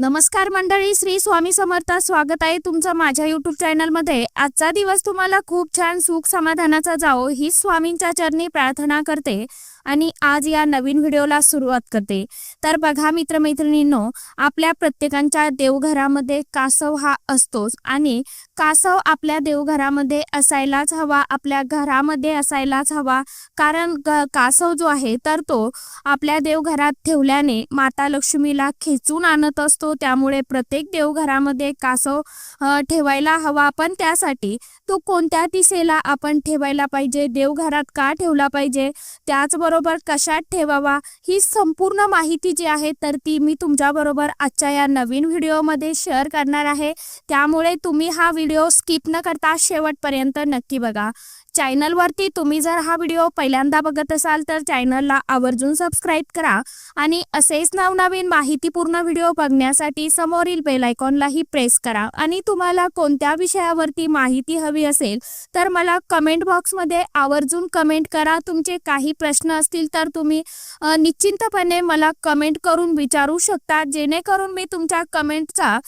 नमस्कार मंडळी श्री स्वामी समर्थ. स्वागत आहे तुमचं माझ्या युट्यूब चॅनलमध्ये आजचा दिवस तुम्हाला खूप छान सुख समाधानाचा जावो ही स्वामींच्या चरणी प्रार्थना करते. आणि आज या नवीन व्हिडिओला सुरुवात करते. तर बघा मित्रमैत्रिणींनो आपल्या प्रत्येकांच्या देवघरामध्ये कासव हा असतोच. आणि कासव आपल्या देवघरामध्ये असायलाच हवा आपल्या घरामध्ये असायलाच हवा. कारण ग- कासव जो आहे तर तो आपल्या देवघरात ठेवल्याने माता लक्ष्मीला खेचून आणत असतो. त्यामुळे प्रत्येक देवघरामध्ये कासव ठेवायला हवा. पण त्यासाठी तो कोणत्या दिशेला आपण ठेवायला पाहिजे? देवघरात का ठेवला पाहिजे? त्याचबरोबर कशात ठेवावा? ही संपूर्ण माहिती जी आहे तर ती मी तुमच्याबरोबर आजच्या या नवीन व्हिडिओमध्ये शेअर करणार आहे. त्यामुळे तुम्ही हा व्हिडिओ स्किप न करता शेवटपर्यंत नक्की बघा. चॅनलवरती तुम्ही जर हा व्हिडिओ पहिल्यांदा बघत असाल तर चॅनलला आवर्जून सबस्क्राईब करा आणि असेच नवनवीन माहितीपूर्ण व्हिडिओ बघण्यासाठी समोरील बेल आयकॉनलाही प्रेस करा. आणि तुम्हाला कोणत्या विषयावरती माहिती हवी असेल तर मला कमेंट बॉक्समध्ये आवर्जून कमेंट करा. तुमचे काही प्रश्न असतील तर तुम्ही निश्चिंतपणे मला कमेंट करून विचारू शकता जेणेकरून मी तुमच्या कमेंटचा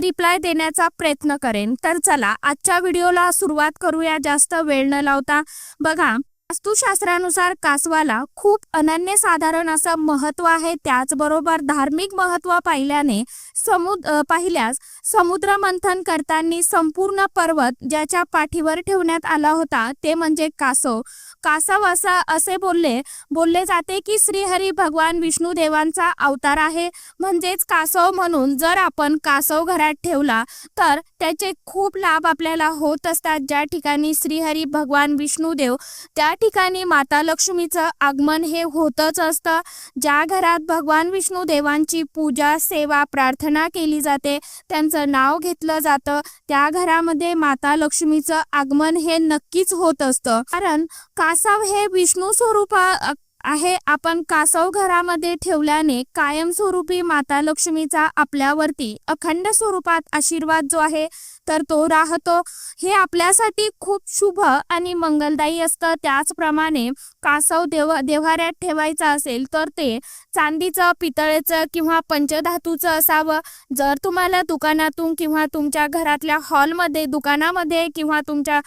रिप्लाय देण्याचा प्रयत्न करेन. तर चला आजच्या व्हिडिओला सुरुवात करूया. जास्त वेळ न लावता बघा वास्तुशास्त्रानुसार कासवाला खूप अनन्य साधारण असं महत्त्व आहे. त्याचबरोबर धार्मिक महत्त्व पाहिल्याने समुद पाहिल्यास समुद्र मंथन करताना संपूर्ण पर्वत ज्याच्या पाठीवर ठेवण्यात आला होता ते म्हणजे कासव. कासव असा असे बोलले बोलले जाते की श्रीहरी भगवान विष्णू देवांचा अवतार आहे. म्हणजेच कासव म्हणून जर आपण कासव घरात ठेवला तर त्याचे खूप लाभ आपल्याला होत असतात. ज्या ठिकाणी श्रीहरी भगवान विष्णुदेव त्या ठिकाणी माता लक्ष्मीचं आगमन हे होतच असतं. ज्या घरात भगवान विष्णू देवांची पूजा सेवा प्रार्थना केली जाते त्यांचं नाव घेतलं जातं. त्या घरामध्ये माता लक्ष्मीचं आगमन हे नक्कीच होत असतं. कारण कासव हे विष्णू स्वरूप आहे. आपण कासव घरामध्ये ठेवल्याने कायमस्वरूपी माता लक्ष्मीचा आपल्यावरती अखंड स्वरूपात आशीर्वाद जो आहे तर तो राहतो. हे आपल्यासाठी खूप शुभ आणि मंगलदायी असतं. त्याचप्रमाणे कासव देव देव्हाऱ्यात ठेवायचा असेल तर ते चांदीचं पितळेचं किंवा पंचधातूचं असावं. जर तुम्हाला दुकानातून किंवा तुमच्या घरातल्या हॉलमध्ये दुकानामध्ये किंवा तुमच्या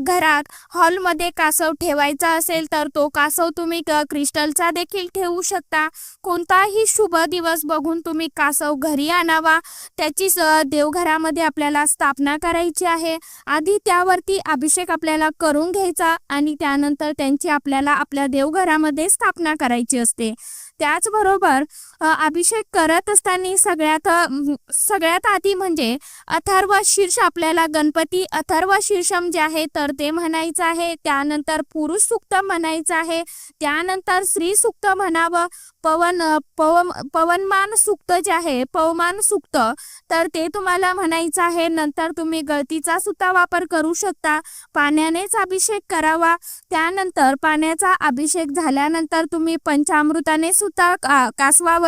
घरात हॉलमध्ये कासव ठेवायचा असेल तर तो कासव तुम्ही क्रिस्टलचा देखील ठेवू शकता. कोणताही शुभ दिवस बघून तुम्ही कासव घरी आणावा. त्याची देवघरामध्ये आपल्याला स्थापना स्थापना करायची आहे. आधी त्यावरती अभिषेक आपल्याला करून घ्यायचा आणि त्यानंतर त्यांची आपल्याला आपल्या देवघरामध्ये स्थापना करायची असते. त्याचबरोबर अभिषेक करत असताना सगळ्यात सगळ्यात आधी म्हणजे अथर्व शीर्ष आपल्याला गणपती अथर्व शीर्षम जे आहे तर ते म्हणायचं आहे. त्यानंतर पुरुष सुक्त म्हणायचं आहे. त्यानंतर स्त्री सुक्त म्हणावं. पवन पव पवनमान सुक्त जे आहे पवमान सुक्त तर ते तुम्हाला म्हणायचं आहे. नंतर तुम्ही गळतीचा सुद्धा वापर करू शकता. पाण्यानेच अभिषेक करावा. त्यानंतर पाण्याचा अभिषेक झाल्यानंतर तुम्ही पंचामृताने सुद्धा का-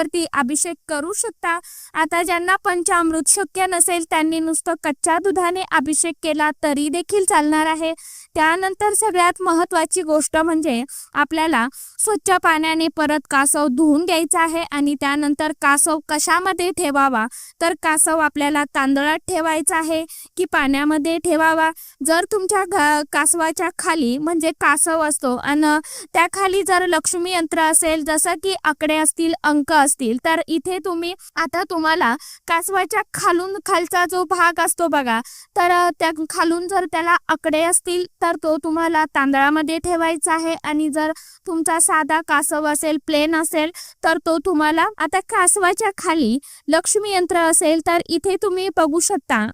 वरती अभिषेक करू शकता. आता ज्यांना पंचामृत शक्य नसेल त्यांनी नुसतं कच्च्या दुधाने अभिषेक केला तरी देखील चालणार आहे. त्यानंतर सगळ्यात महत्वाची गोष्ट म्हणजे आपल्याला स्वच्छ पाण्याने परत कासव धुवून घ्यायचा आहे आणि त्यानंतर कासव कशामध्ये ठेवावा? तर कासव आपल्याला तांदळात ठेवायचा आहे की पाण्यामध्ये ठेवावा? जर तुमच्या घ कासवाच्या खाली म्हणजे कासव असतो आणि त्या खाली जर लक्ष्मी यंत्र असेल जसं की आकडे असतील अंक असतील तर इथे तुम्ही आता तुम्हाला कासवाच्या खालून खालचा जो भाग असतो बघा तर त्या खालून जर त्याला आकडे असतील तर तो तुम्हाला तांदळामध्ये ठेवायचा आहे आणि जर तुमचा साधा कासव असेल प्लेन असेल तर तो तुम्हाला आता कासवाच्या खाली लक्ष्मी यंत्र असेल तर इथे तुम्ही बघू शकता.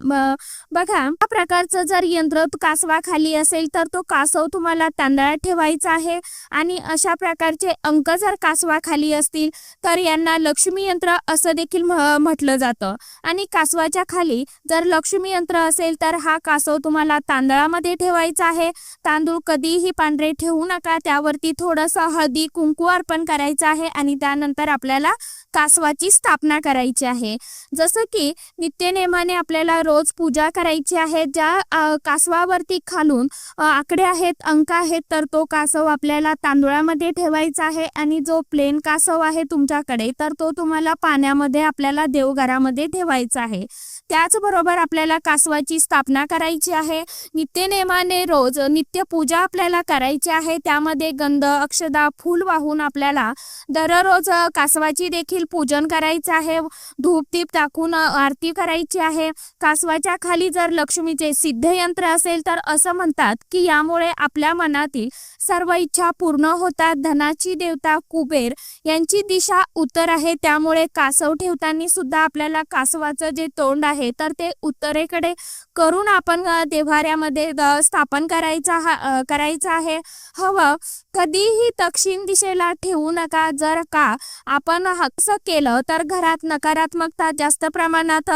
बघा या प्रकारचं जर यंत्र कासवाखाली असेल तर तो कासव तुम्हाला तांदळात ठेवायचा आहे आणि अशा प्रकारचे अंक जर कासवाखाली असतील तर यांना लक्ष्मी यंत्र असं देखील म्ह- म्हटलं जातं. आणि कासवाच्या खाली जर लक्ष्मी यंत्र असेल तर हा कासव तुम्हाला तांदळामध्ये ठेवायचा आहे तांदूळ कधीही पांढरे ठेवू नका. त्यावरती थोडंसं हळदी कुंकू अर्पण करायचं आहे आणि त्यानंतर आपल्याला कासवाची स्थापना करायची आहे. जसं की नित्यनेमाने आपल्याला रोज पूजा करायची आहे ज्या कासवावरती खालून आकडे आहेत अंक आहेत तर तो कासव आपल्याला तांदुळामध्ये ठेवायचा आहे आणि जो प्लेन कासव आहे तुमच्याकडे तर तो तुम्हाला पाण्यामध्ये आपल्याला देवघरामध्ये ठेवायचा आहे. त्याचबरोबर आपल्याला कासवाची स्थापना करायची आहे. नित्यनेमाने रोज नित्य पूजा आपल्याला करायची आहे. त्यामध्ये गंध अक्षदा फूल वाहून आपल्याला दररोज कासवाची देखील पूजन करायचं आहे. धूपदीप टाकून आरती करायची आहे. कासवाच्या खाली जर लक्ष्मीचे सिद्धयंत्र असेल तर असं म्हणतात की यामुळे आपल्या मनातील सर्व इच्छा पूर्ण होतात. धनाची देवता कुबेर यांची दिशा उत्तर आहे. त्यामुळे कासव ठेवताना सुद्धा आपल्याला कासवाचं जे तोंड आहे तर ते उत्तरेकडे करून आपण देव्हाऱ्यामध्ये स्थापन करायचा हा करायचं आहे. हवं. कधीही दक्षिण दिशेला ठेवू नका. जर का आपण असं केलं तर घरात नकारात्मकता जास्त प्रमाणात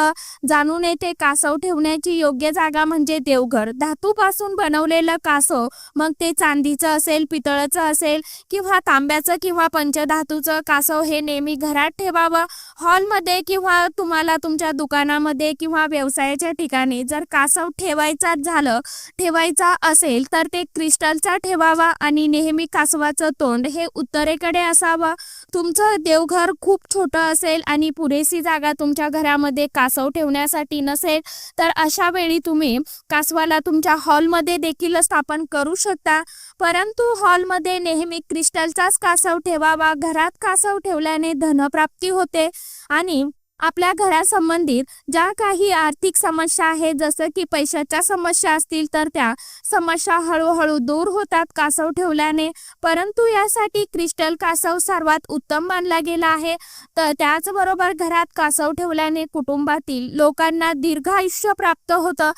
जाणून येते. कासव ठेवण्याची योग्य जागा म्हणजे देवघर. धातूपासून बनवलेलं कासव मग ते चांदीचं असेल पितळचं असेल किंवा तांब्याचं किंवा पंचधातूचं कासव हे नेहमी घरात ठेवावं. हॉलमध्ये किंवा तुम्हाला तुमच्या दुकानामध्ये किंवा व्यवसायाच्या ठिकाणी जर कासव ठेवायचा झालं ठेवायचा असेल तर ते क्रिस्टलचा ठेवावा आणि नेहमी कासवाचं तोंड हे उत्तरेकडे असावं. तुमचं देवघर खूप छोटं असेल आणि पुरेशी जागा तुमच्या घरामध्ये कासव ठेवण्यासाठी नसेल तर अशा वेळी तुम्ही कासवाला तुमच्या हॉलमध्ये देखील स्थापन करू शकता. परंतु हॉलमध्ये नेहमी क्रिस्टलचाच कासव ठेवावा घरात कासव ठेवल्याने धनप्राप्ती होते आणि आपल्या घरासंबंधित ज्या काही आर्थिक समस्या आहेत जसं की पैशाच्या समस्या असतील तर त्या समस्या हळूहळू दूर होतात कासव ठेवल्याने. परंतु यासाठी क्रिस्टल कासव सर्वात उत्तम मानला गेला आहे. तर त्याचबरोबर घरात कासव ठेवल्याने कुटुंबातील लोकांना दीर्घ आयुष्य प्राप्त होतं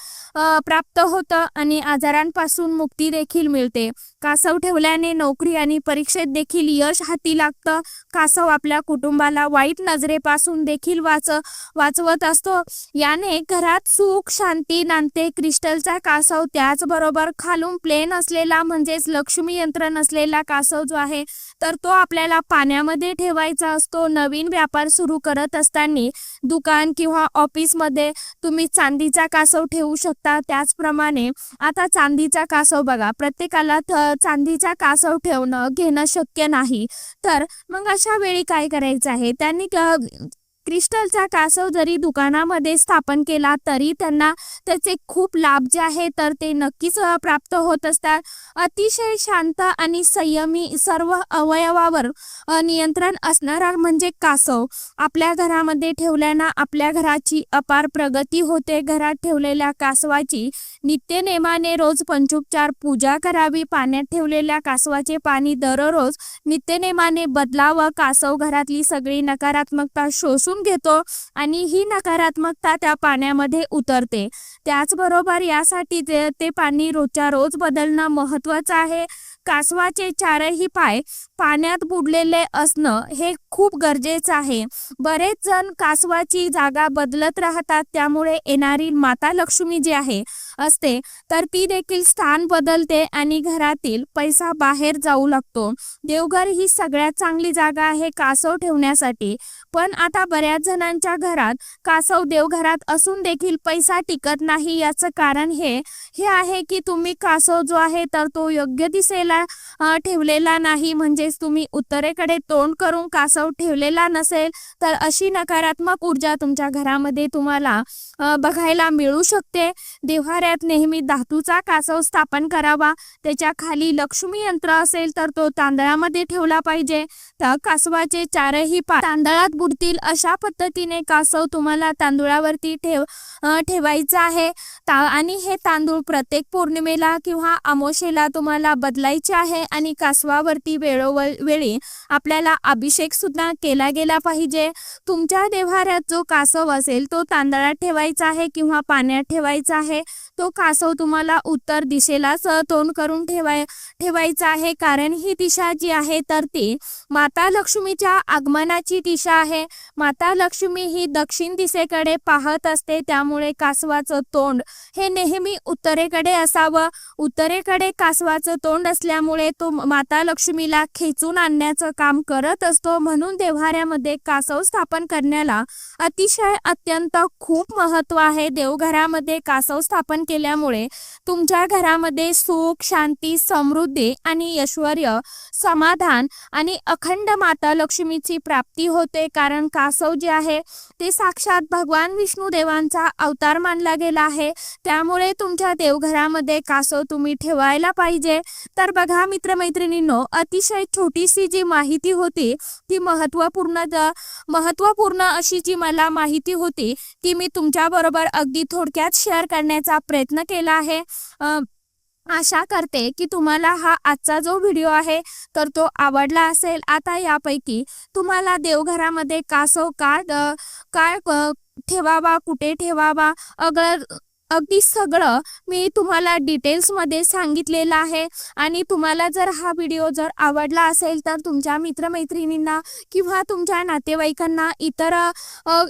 प्राप्त होतं आणि आजारांपासून मुक्ती देखील मिळते. कासव ठेवल्याने नोकरी आणि परीक्षेत देखील यश हाती लागतं. कासव आपल्या कुटुंबाला वाईट नजरेपासून देखील वाच वाचवत असतो. याने घरात सुख शांती नांदते. क्रिस्टलचा कासव त्याचबरोबर खालून प्लेन असलेला म्हणजेच लक्ष्मी यंत्र नसलेला कासव जो आहे तर तो आपल्याला पाण्यामध्ये ठेवायचा असतो. नवीन व्यापार सुरू करत असताना दुकान किंवा ऑफिसमध्ये तुम्ही चांदीचा कासव ठेवू शकता. त्याचप्रमाणे आता चांदीचा कासव बघा. प्रत्येकाला थ- चांदीचा कासव ठेवणं घेणं शक्य नाही. तर मग अशा वेळी काय करायचं आहे? त्यांनी क्रिस्टलचा कासव जरी दुकानामध्ये स्थापन केला तरी त्यांना त्याचे खूप लाभ जे आहे तर ते नक्कीच प्राप्त होत असतात. अतिशय शांत आणि संयमी सर्व अवयवावर नियंत्रण असणारा म्हणजे कासव. आपल्या घरामध्ये ठेवल्यानं आपल्या घराची अपार प्रगती होते. घरात ठेवलेल्या कासवाची नित्यनेमाने रोज पंचोपचार पूजा करावी. पाण्यात ठेवलेल्या कासवाचे पाणी दररोज नित्यनेमाने बदलावं. कासव घरातली सगळी नकारात्मकता शोषून घेतो आणि ही नकारात्मकता त्या पाण्यामध्ये उतरते. त्याचबरोबर यासाठी ते ते पाणी रोजच्या रोज बदलणं महत्त्वाचं आहे. कासवाचे चारही पाय पाण्यात बुडलेले असणं हे खूप गरजेचं आहे. बरेच जण कासवाची जागा बदलत राहतात त्यामुळे येणारी माता लक्ष्मी जी आहे असते तर ती देखील स्थान बदलते आणि घरातील पैसा बाहेर जाऊ लागतो. देवघर ही सगळ्यात चांगली जागा आहे कासव ठेवण्यासाठी. पण आता बऱ्याच जणांच्या घरात कासव देवघरात असून देखील पैसा टिकत नाही याचं कारण हे हे आहे की तुम्ही कासव जो आहे तर तो योग्य दिशेला ठेवलेला नाही. म्हणजेच तुम्ही उत्तरेकडे तोंड करून कासव ठेवलेला नसेल तर अशी नकारात्मक ऊर्जा तुमच्या घरामध्ये तुम्हाला बघायला मिळू शकते. देव्हाऱ्यात नेहमी धातूचा कासव स्थापन करावा. त्याच्याखाली लक्ष्मी यंत्र असेल तर तो तांदळामध्ये ठेवला पाहिजे. तर कासवाचे चारही पा तांदळात बुडतील अशा पद्धतीने कासव तुम्हाला तांदुळावरती ठेव ठेवायचा आहे. ता आणि हे तांदूळ प्रत्येक पौर्णिमेला किंवा अमोशेला तुम्हाला बदलायचे आहे आणि कासवावरती वेळोवेळी आपल्याला अभिषेक सुद्धा केला गेला पाहिजे. तुमच्या देव्हाऱ्यात जो कासव असेल तो तांदळात ठेवायचा आहे किंवा पाण्यात ठेवायचा आहे. तो कासव तुम्हाला उत्तर दिशेलाच तोंड करून ठेवाय ठेवायचा आहे. कारण ही दिशा जी आहे तर ती माता लक्ष्मीच्या आगमनाची दिशा आहे. माता लक्ष्मी ही दक्षिण दिशेकडे पाहत असते. त्यामुळे कासवाचं तोंड हे नेहमी उत्तरेकडे असावं. उत्तरेकडे कासवाचं तोंड असल्यामुळे तो माता लक्ष्मीला खेचून आणण्याचं काम करत असतो. म्हणून देव्हाऱ्यामध्ये कासव स्थापन करण्याला अतिशय अत्यंत खूप महत्त्व आहे. देवघरामध्ये कासव स्थापन केल्यामुळे तुमच्या घरामध्ये सुख शांती समृद्धी आणि ऐश्वर समाधान आणि अखंड माता लक्ष्मीची प्राप्ती होते. कारण कासव जे आहे ते साक्षात भगवान विष्णू देवांचा अवतार मानला गेला आहे. त्यामुळे तुमच्या देवघरामध्ये कासव तुम्ही ठेवायला पाहिजे. तर बघा मित्रमैत्रिणींनो अतिशय छोटीशी जी माहिती होती ती महत्त्वपूर्ण महत्त्वपूर्ण अशी जी मला माहिती होती ती मी तुमच्याबरोबर अगदी थोडक्यात शेअर करण्याचा प्रयत्न प्रयत्न केला आहे. आशा करते की तुम्हाला हा आजचा जो व्हिडिओ आहे तर तो आवडला असेल. आता यापैकी तुम्हाला देवघरामध्ये कासव का द- काय ठेवावा कुठे ठेवावा अगर अगदी सगळं मी तुम्हाला डिटेल्समध्ये सांगितलेलं आहे. आणि तुम्हाला जर हा व्हिडिओ जर आवडला असेल तर तुमच्या मित्रमैत्रिणींना किंवा तुमच्या नातेवाईकांना इतर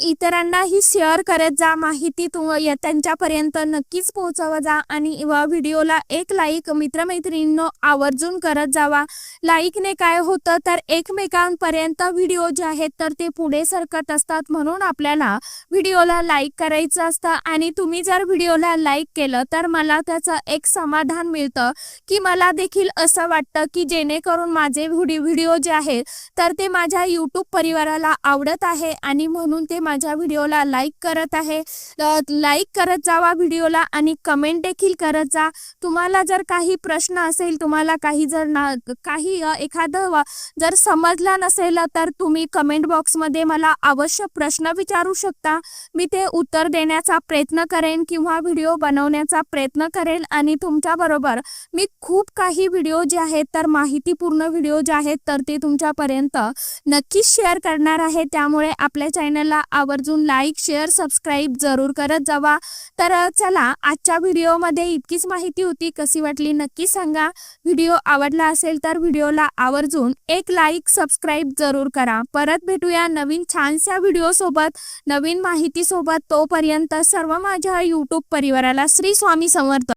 इतरांनाही शेअर करत जा. माहिती तुम त्यांच्यापर्यंत नक्कीच पोहोचवा जा. आणि व्हिडिओला एक लाईक मित्रमैत्रिणींनो आवर्जून करत जावा. लाईकने काय होतं तर एकमेकांपर्यंत व्हिडिओ जे आहेत तर ते पुढे सरकत असतात. म्हणून आपल्याला व्हिडिओला लाईक करायचं असतं. आणि तुम्ही जर व्हिडिओ व्हिडिओला लाईक केलं तर मला त्याचं एक समाधान मिळतं की मला देखील असं वाटतं की जेणेकरून माझे व्हिडिओ व्हिडिओ जे आहेत तर ते माझ्या यूट्यूब परिवाराला आवडत आहे आणि म्हणून ते माझ्या व्हिडिओला लाईक करत आहे. लाईक करत जावा व्हिडिओला आणि कमेंट देखील करत जा. तुम्हाला जर काही प्रश्न असेल तुम्हाला काही जर ना काही एखादं जर समजला नसेल तर तुम्ही कमेंट बॉक्समध्ये मला अवश्य प्रश्न विचारू शकता. मी ते उत्तर देण्याचा प्रयत्न करेन किंवा व्हिडिओ बनवण्याचा प्रयत्न करेल आणि तुमच्याबरोबर मी खूप काही व्हिडिओ जे आहेत तर माहितीपूर्ण व्हिडिओ जे आहेत तर ते तुमच्यापर्यंत नक्कीच शेअर करणार आहे. त्यामुळे आपल्या चॅनलला आवर्जून लाईक शेअर सबस्क्राईब जरूर करत जावा. तर चला आजच्या व्हिडिओमध्ये इतकीच माहिती होती. कशी वाटली नक्की सांगा. व्हिडिओ आवडला असेल तर व्हिडिओला आवर्जून एक लाईक सबस्क्राईब जरूर करा. परत भेटूया नवीन छानशा व्हिडिओ सोबत नवीन माहिती सोबत तोपर्यंत सर्व माझ्या यूट्यूब परिवाराला श्री स्वामी समर्थ